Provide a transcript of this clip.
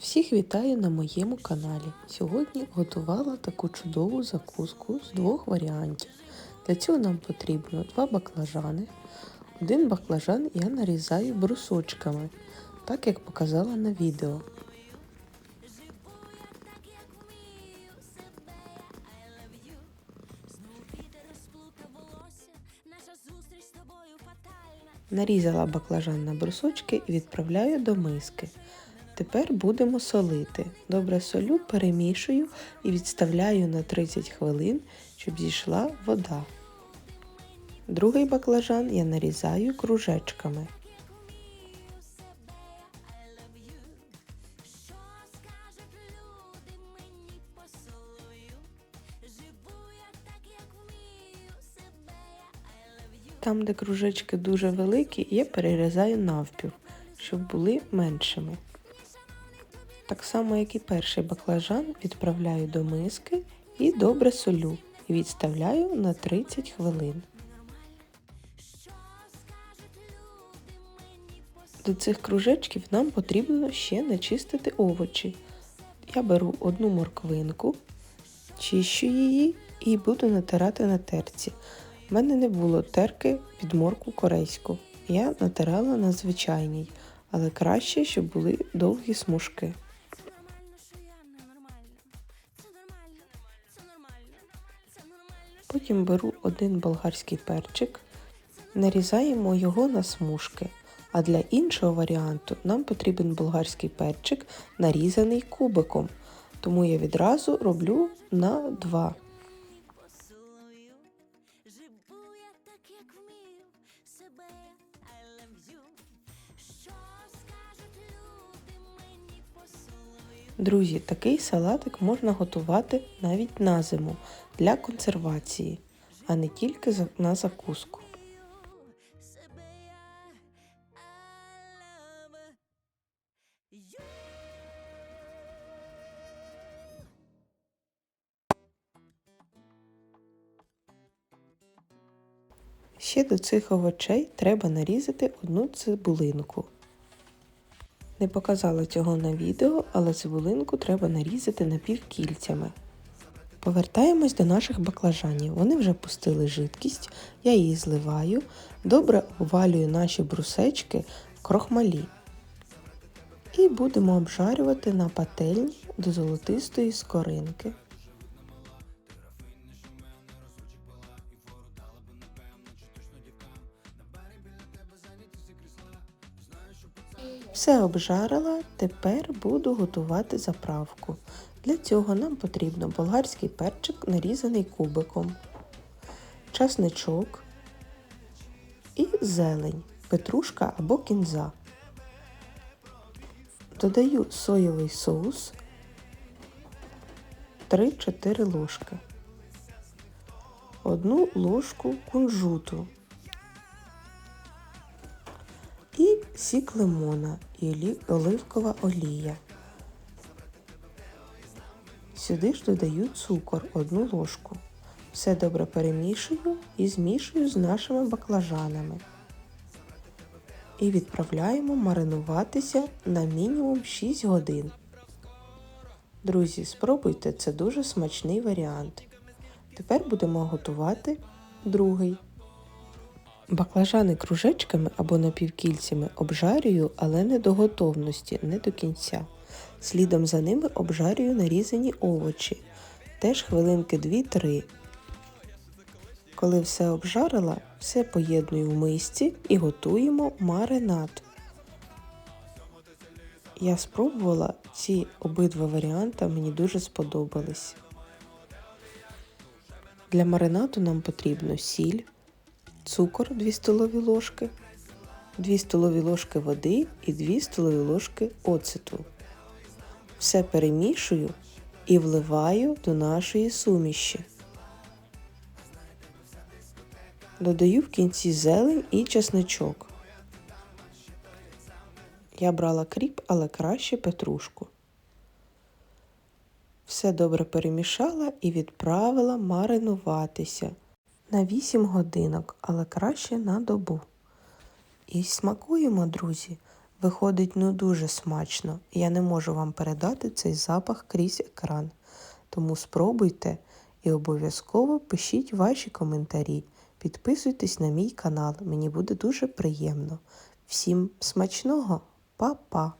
Всіх вітаю на моєму каналі. Сьогодні готувала таку чудову закуску з двох варіантів. Для цього нам потрібно два баклажани. Один баклажан я нарізаю брусочками, так як показала на відео. Нарізала баклажан на брусочки і відправляю до миски. Тепер будемо солити. Добре солю, перемішую і відставляю на 30 хвилин, щоб зійшла вода. Другий баклажан я нарізаю кружечками. Там, де кружечки дуже великі, я перерізаю навпіл, щоб були меншими. Так само, як і перший баклажан, відправляю до миски і добре солю і відставляю на 30 хвилин. До цих кружечків нам потрібно ще начистити овочі. Я беру одну морквинку, чищу її і буду натирати на терці. У мене не було терки під морку корейську. Я натирала на звичайній, але краще, щоб були довгі смужки. Потім беру один болгарський перчик, нарізаємо його на смужки. А для іншого варіанту нам потрібен болгарський перчик, нарізаний кубиком. Тому я відразу роблю на два. Друзі, такий салатик можна готувати навіть на зиму для консервації, а не тільки на закуску. Ще до цих овочей треба нарізати одну цибулинку. Не показала цього на відео, але цибулинку треба нарізати напівкільцями. Повертаємось до наших баклажанів. Вони вже пустили жидкість, я її зливаю, добре обвалюю наші брусечки в крохмалі. І будемо обжарювати на пательні до золотистої скоринки. Все обжарила, тепер буду готувати заправку. Для цього нам потрібно болгарський перчик, нарізаний кубиком, часничок і зелень, петрушка або кінза. Додаю соєвий соус 3-4 ложки, одну ложку кунжуту сік лимона і оливкова олія. Сюди ж додаю цукор одну ложку. Все добре перемішую і змішую з нашими баклажанами. І відправляємо маринуватися на мінімум 6 годин. Друзі, спробуйте, це дуже смачний варіант. Тепер будемо готувати другий. Баклажани кружечками або напівкільцями обжарюю, але не до готовності, не до кінця. Слідом за ними обжарюю нарізані овочі, теж хвилинки 2-3. Коли все обжарила, все поєдную в мисці і готуємо маринад. Я спробувала ці обидва варіанти, мені дуже сподобались. Для маринаду нам потрібно сіль цукор 2 столові ложки, 2 столові ложки води і 2 столові ложки оцету. Все перемішую і вливаю до нашої суміші. Додаю в кінці зелень і чесничок. Я брала кріп, але краще петрушку. Все добре перемішала і відправила маринуватися на 8 годинок, але краще на добу. І смакуємо, друзі, Виходить ну дуже смачно. Я не можу вам передати цей запах крізь екран. Тому спробуйте і обов'язково пишіть ваші коментарі. Підписуйтесь на мій канал, мені буде дуже приємно. Всім смачного, Па-па!